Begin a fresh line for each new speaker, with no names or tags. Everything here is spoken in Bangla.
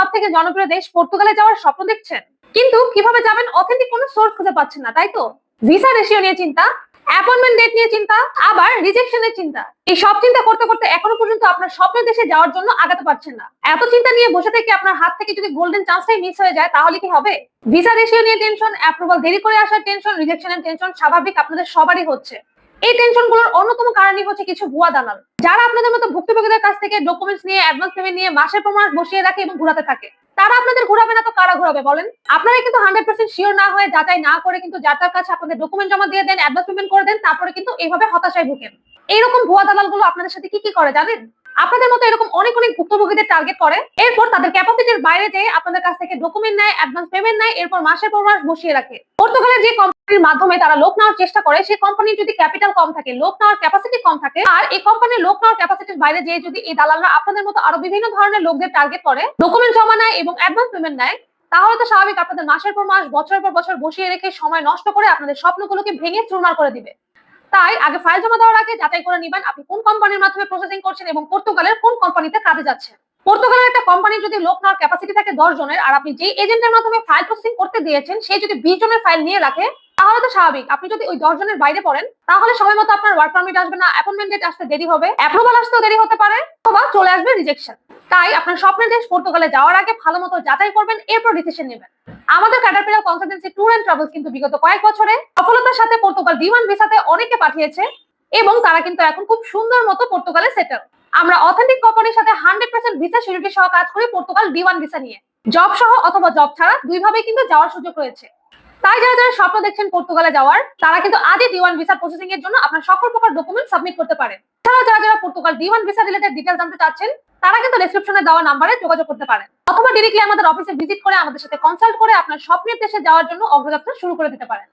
সব থেকে জনপ্রিয় দেশ পর্তুগালে যাওয়ার স্বপ্ন দেখছেন? কিন্তু কীভাবে যাবেন অথেন্টিক কোনো সোর্স খুঁজে পাচ্ছেন না, তাই তো? ভিসা রেশিও নিয়ে চিন্তা অ্যাপয়েন্টমেন্ট ডেট নিয়ে চিন্তা, আবার রিজেকশনের চিন্তা। এই সব চিন্তা করতে করতে এখনও পর্যন্ত আপনার স্বপ্নের দেশে যাওয়ার জন্য আগাতে পারছেন না। এত চিন্তা নিয়ে বসে থেকে আপনার হাত থেকে যদি গোল্ডেন চান্সটাই মিস হয়ে যায়, তাহলে কি হবে? ভিসা রেশিও নিয়ে টেনশন অ্যাপ্রুভাল দেরি করে আসার টেনশন রিজেকশনের টেনশন স্বাভাবিক আপনাদের সবারই হচ্ছে। এই টেনশনগুলোর অন্যতম কারণই হচ্ছে কিছু ভুয়া দালাল। যারা আপনাদের মতো ভুক্তভোগীদের কাছ থেকে ডকুমেন্টস নিয়ে অ্যাডভান্স পেমেন্ট নিয়ে মাসের পর মাস বসিয়ে রাখে এবং ঘোরাতে থাকে, তারা আপনাদের ঘোরাবে না তো কারা ঘোরাবে বলেন? আপনারা কিন্তু হান্ড্রেড পার্সেন্ট শিওর না হয়ে, যাচাই না করে কিন্তু যার তার কাছে আপনাদের ডকুমেন্ট জমা দিয়ে দেন অ্যাডভান্স পেমেন্ট করে দেন, তারপরে কিন্তু এইভাবে হতাশায় ভুগেন। এইরকম ভুয়া দালালগুলো আপনাদের সাথে কি কি করে জানেন? আপনাদের মতো এরকম অনেক অনেক ভুক্তভোগীদের টার্গেট করে, এরপর তাদের ক্যাপাসিটির বাইরে যেয়ে আপনাদের কাছ থেকে ডকুমেন্ট নেয় অ্যাডভান্স পেমেন্ট নেয়, এরপর মাসের পর মাস বসিয়ে রাখে। পর্তুগালের যে কোম্পানির মাধ্যমে তারা লোক নেওয়ার চেষ্টা করে সেই কোম্পানির যদি ক্যাপিটাল কম থাকে, লোক নেওয়ার ক্যাপাসিটি কম থাকে, আর এই কোম্পানির লোক নেওয়ার ক্যাপাসিটির বাইরে যেয়ে যদি এই দালালরা আপনাদের মতো আরও বিভিন্ন ধরনের লোকদের টার্গেট করে ডকুমেন্ট জমা নেয় এবং অ্যাডভান্স পেমেন্ট নেয়, তাহলে তো স্বাভাবিক আপনাদের মাসের পর মাস, বছরের পর বছর বসিয়ে রেখে সময় নষ্ট করে আপনাদের স্বপ্নগুলোকে ভেঙে চুরমার করে দিবে। তাই আগে ফাইল জমা দেওয়ার আগে যাচাই করে নিবেন আপনি কোন কোম্পানির মাধ্যমে প্রসেসিং করছেন এবং পর্তুগালের কোন কোম্পানিতে কাজে যাচ্ছেন। পর্তুগালের একটা কোম্পানি যদি লোক নেওয়ার ক্যাপাসিটি থাকে দশ জনের, আর আপনি যে এজেন্টের মাধ্যমে ফাইল প্রসেসিং করতে দিয়েছেন, সে যদি বিশ জনের ফাইল নিয়ে রাখে তাহলে তো স্বাভাবিক। আপনি যদি ওই দশ জনের বাইরে পড়েন, তাহলে সময় মতো আপনার ওয়ার্ক পারমিট আসবে না অ্যাপয়েন্টমেন্ট ডেট আসতে দেরি হবে। অ্যাপ্রুভাল আসতেও দেরি হতে পারে, অথবা চলে আসবে রিজেকশন তাই আপনার স্বপ্নের দেশ পর্তুগালে যাওয়ার আগে ভালো মতো যাচাই করবেন, এরপর ডিসিশন নেবেন। আমাদের Caterpillar consultancy tour and travels কিন্তু বিগত কয়েক বছরে সফলতার সাথে পর্তুগাল ওয়ান ভিসাতে অনেকে পাঠিয়েছে এবং তারা কিন্তু এখন খুব সুন্দর মতো পর্তুগালে সেটেল আমরা অথেন্টিক কোম্পানির সাথে হান্ড্রেড পার্সেন্ট ভিসা সিকিউরিটি সহ কাজ করি পর্তুগাল ওয়ান ভিসা নিয়ে। জব সহ অথবা জব ছাড়া দুইভাবেই কিন্তু যাওয়ার সুযোগ রয়েছে। তাই যারা যারা স্বপ্ন দেখছেন পর্তুগালে যাওয়ার, তারা কিন্তু আজই ডিওয়ান ভিসা প্রসেসিং এর জন্য আপনার সকল প্রকার ডকুমেন্ট সাবমিট করতে পারেন। তারা যারা যারা Portugal D one visa related detail জানতে চাচ্ছেন, তারা কিন্তু ডেসক্রিপশনে দেওয়া নাম্বারে যোগাযোগ করতে পারেন। অথবা ডিরেক্টলি আমাদের অফিসে ভিজিট করে আমাদের সাথে কনসাল্ট করে আপনার স্বপ্নের দেশে যাওয়ার জন্য অগ্রযাত্রা শুরু করে দিতে পারেন।